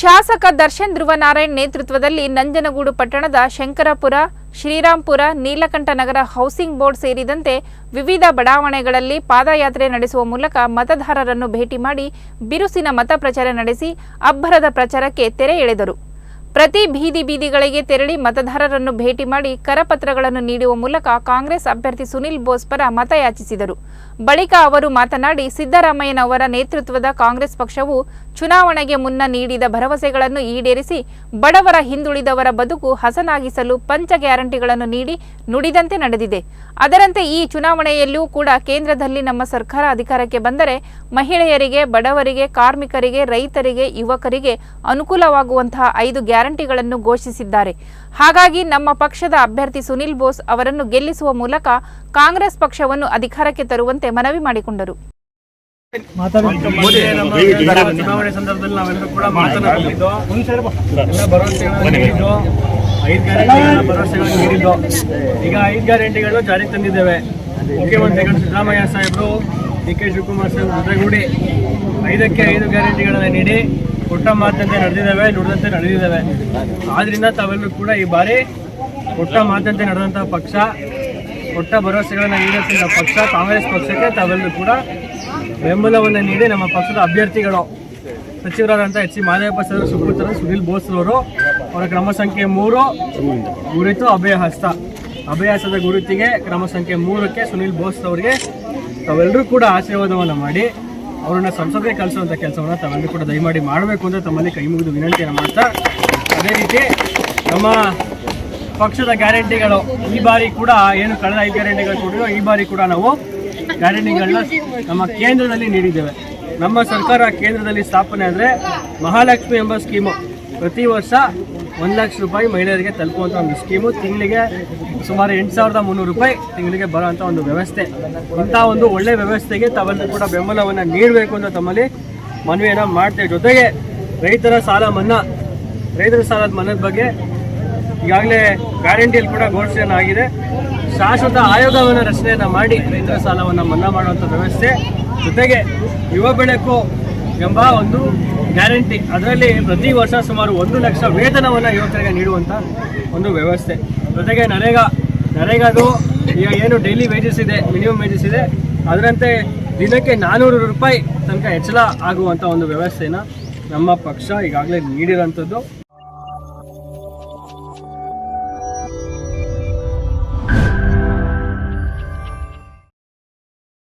ಶಾಸಕ ದರ್ಶನ್ ಧ್ರುವನಾರಾಯಣ್ ನೇತೃತ್ವದಲ್ಲಿ ನಂಜನಗೂಡು ಪಟ್ಟಣದ ಶಂಕರಪುರ, ಶ್ರೀರಾಂಪುರ, ನೀಲಕಂಠ ನಗರ ಹೌಸಿಂಗ್ ಬೋರ್ಡ್ ಸೇರಿದಂತೆ ವಿವಿಧ ಬಡಾವಣೆಗಳಲ್ಲಿ ಪಾದಯಾತ್ರೆ ನಡೆಸುವ ಮೂಲಕ ಮತದಾರರನ್ನು ಭೇಟಿ ಮಾಡಿ ಬಿರುಸಿನ ಮತ ಪ್ರಚಾರ ನಡೆಸಿ ಅಬ್ಬರದ ಪ್ರಚಾರಕ್ಕೆ ತೆರೆ ಎಳೆದರು. ಪ್ರತಿ ಬೀದಿ ಬೀದಿಗಳಿಗೆ ತೆರಳಿ ಮತದಾರರನ್ನು ಭೇಟಿ ಮಾಡಿ ಕರಪತ್ರಗಳನ್ನು ನೀಡುವ ಮೂಲಕ ಕಾಂಗ್ರೆಸ್ ಅಭ್ಯರ್ಥಿ ಸುನಿಲ್ ಬೋಸ್ ಪರ ಮತಯಾಚಿಸಿದರು. ಬಳಿಕ ಅವರು ಮಾತನಾಡಿ, ಸಿದ್ದರಾಮಯ್ಯನವರ ನೇತೃತ್ವದ ಕಾಂಗ್ರೆಸ್ ಪಕ್ಷವು ಚುನಾವಣೆಗೆ ಮುನ್ನ ನೀಡಿದ ಭರವಸೆಗಳನ್ನು ಈಡೇರಿಸಿ, ಬಡವರ ಹಿಂದುಳಿದವರ ಬದುಕು ಹಸನಾಗಿಸಲು ಪಂಚ ಗ್ಯಾರಂಟಿಗಳನ್ನು ನೀಡಿ ನುಡಿದಂತೆ ನಡೆದಿದೆ. ಅದರಂತೆ ಈ ಚುನಾವಣೆಯಲ್ಲೂ ಕೂಡ ಕೇಂದ್ರದಲ್ಲಿ ನಮ್ಮ ಸರ್ಕಾರ ಅಧಿಕಾರಕ್ಕೆ ಬಂದರೆ ಮಹಿಳೆಯರಿಗೆ, ಬಡವರಿಗೆ, ಕಾರ್ಮಿಕರಿಗೆ, ರೈತರಿಗೆ, ಯುವಕರಿಗೆ ಅನುಕೂಲವಾಗುವಂತಹ ಐದು ಗ್ಯಾರಂಟಿಗಳನ್ನು ಘೋಷಿಸಿದ್ದಾರೆ. ಹಾಗಾಗಿ ನಮ್ಮ ಪಕ್ಷದ ಅಭ್ಯರ್ಥಿ ಸುನಿಲ್ ಬೋಸ್ ಅವರನ್ನು ಗೆಲ್ಲಿಸುವ ಮೂಲಕ ಕಾಂಗ್ರೆಸ್ ಪಕ್ಷವನ್ನು ಅಧಿಕಾರಕ್ಕೆ ತರುವಂತೆ ಮನವಿ ಮಾಡಿಕೊಂಡರು. ಮುಖ್ಯಮಂತ್ರಿಗಳು ಸಿದ್ದರಾಮಯ್ಯ ಸಾಹೇಬರು, ಡಿ ಕೆ ಶಿವಕುಮಾರ್ ಸಾಹೇಬ್ ಜೊತೆಗೂಡಿ ಐದಕ್ಕೆ ಐದು ಗ್ಯಾರಂಟಿಗಳನ್ನು ನೀಡಿ ಕೊಟ್ಟ ಮಾತಂತೆ ನಡೆದಿದ್ದಾವೆ, ನುಡಿದಂತೆ ನಡೆದಿದ್ದಾವೆ. ಆದ್ರಿಂದ ತಾವೆಲ್ಲರೂ ಕೂಡ ಈ ಬಾರಿ ಕೊಟ್ಟ ಮಾತಂತೆ ನಡೆದಂತಹ ಪಕ್ಷ, ಕೊಟ್ಟ ಭರವಸೆಗಳನ್ನು ಈಡೇರಿಸಿದ ಪಕ್ಷ, ಕಾಂಗ್ರೆಸ್ ಪಕ್ಷಕ್ಕೆ ತಾವೆಲ್ಲರೂ ಕೂಡ ಬೆಂಬಲವನ್ನು ನೀಡಿ ನಮ್ಮ ಪಕ್ಷದ ಅಭ್ಯರ್ಥಿಗಳು. ಸಚಿವರಾದಂಥ ಎಚ್ ಸಿ ಮಾದೇವಪ್ಪ ಸರ್ ಸುಪುತ್ರ ಸುನಿಲ್ ಬೋಸ್ ಅವರು, ಅವರ ಕ್ರಮ ಸಂಖ್ಯೆ ಮೂರು, ಗುರಿತು ಅಭಯಹಸ್ತ ಹಸ್ತ. ಅಭಯ ಹಸ್ತದ ಗುರುತಿಗೆ ಕ್ರಮ ಸಂಖ್ಯೆ ಮೂರಕ್ಕೆ ಸುನಿಲ್ ಬೋಸ್ ಅವರಿಗೆ ತಾವೆಲ್ಲರೂ ಕೂಡ ಆಶೀರ್ವಾದವನ್ನು ಮಾಡಿ. ಅವರನ್ನ ಸಂಸದೆ ಕಳಿಸುವಂಥ ಕೆಲಸವನ್ನು ತಮ್ಮಲ್ಲಿ ಕೂಡ ದಯಮಾಡಿ ಮಾಡಬೇಕು ಅಂತ ತಮ್ಮಲ್ಲಿ ಕೈ ಮುಗಿದು ವಿನಂತಿಯನ್ನು ಮಾಡ್ತಾ ಅದೇ ರೀತಿ ನಮ್ಮ ಪಕ್ಷದ ಗ್ಯಾರಂಟಿಗಳು ಈ ಬಾರಿ ಕೂಡ ಏನು ಕಳೆದ ಐದು ಗ್ಯಾರಂಟಿಗಳು ಕೊಟ್ಟಿರೋ ಈ ಬಾರಿ ಕೂಡ ನಾವು ಗ್ಯಾರಂಟಿಗಳನ್ನ ನಮ್ಮ ಕೇಂದ್ರದಲ್ಲಿ ನೀಡಿದ್ದೇವೆ. ನಮ್ಮ ಸರ್ಕಾರ ಕೇಂದ್ರದಲ್ಲಿ ಸ್ಥಾಪನೆ ಆದರೆ ಮಹಾಲಕ್ಷ್ಮಿ ಎಂಬ ಸ್ಕೀಮು ಪ್ರತಿ ವರ್ಷ ಒಂದು ಲಕ್ಷ ರೂಪಾಯಿ ಮಹಿಳೆಯರಿಗೆ ತಲುಪುವಂಥ ಒಂದು ಸ್ಕೀಮು. ತಿಂಗಳಿಗೆ ಸುಮಾರು ಎಂಟು ಸಾವಿರದ ಮುನ್ನೂರು ರೂಪಾಯಿ ತಿಂಗಳಿಗೆ ಬರುವಂಥ ಒಂದು ವ್ಯವಸ್ಥೆ. ಇಂಥ ಒಂದು ಒಳ್ಳೆಯ ವ್ಯವಸ್ಥೆಗೆ ತಾವೆಲ್ಲರೂ ಕೂಡ ಬೆಂಬಲವನ್ನು ನೀಡಬೇಕು ಅಂತ ತಮ್ಮಲ್ಲಿ ಮನವಿಯನ್ನು ಮಾಡ್ತೇವೆ. ಜೊತೆಗೆ ರೈತರ ಸಾಲ ಮನ್ನಾ, ರೈತರ ಸಾಲದ ಮನ್ನದ ಬಗ್ಗೆ ಈಗಾಗಲೇ ಗ್ಯಾರಂಟಿಯಲ್ಲಿ ಕೂಡ ಘೋಷಣೆ ಆಗಿದೆ. ಶಾಶ್ವತ ಆಯೋಗವನ್ನು ರಚನೆಯನ್ನು ಮಾಡಿ ರೈತರ ಸಾಲವನ್ನು ಮನ್ನಾ ಮಾಡುವಂಥ ವ್ಯವಸ್ಥೆ. ಜೊತೆಗೆ ಯುವ ಬೆಳಕು ಎಂಬ ಒಂದು ಗ್ಯಾರಂಟಿ. ಅದರಲ್ಲಿ ಪ್ರತಿ ವರ್ಷ ಸುಮಾರು ಒಂದು ಲಕ್ಷ ವೇತನವನ್ನು ಯುವಕರಿಗೆ ನೀಡುವಂಥ ಒಂದು ವ್ಯವಸ್ಥೆ. ಜೊತೆಗೆ ನರೇಗಾ, ನರೇಗಾದು ಈಗ ಏನು ಡೈಲಿ ವೇಜಸ್ ಇದೆ ಮಿನಿಮಮ್ ವೇಜಸ್ ಇದೆ. ಅದರಂತೆ ದಿನಕ್ಕೆ ನಾನ್ನೂರು ರೂಪಾಯಿ ತನಕ ಹೆಚ್ಚಳ ಆಗುವಂಥ ಒಂದು ವ್ಯವಸ್ಥೆನ ನಮ್ಮ ಪಕ್ಷ ಈಗಾಗಲೇ ನೀಡಿರೋಂಥದ್ದು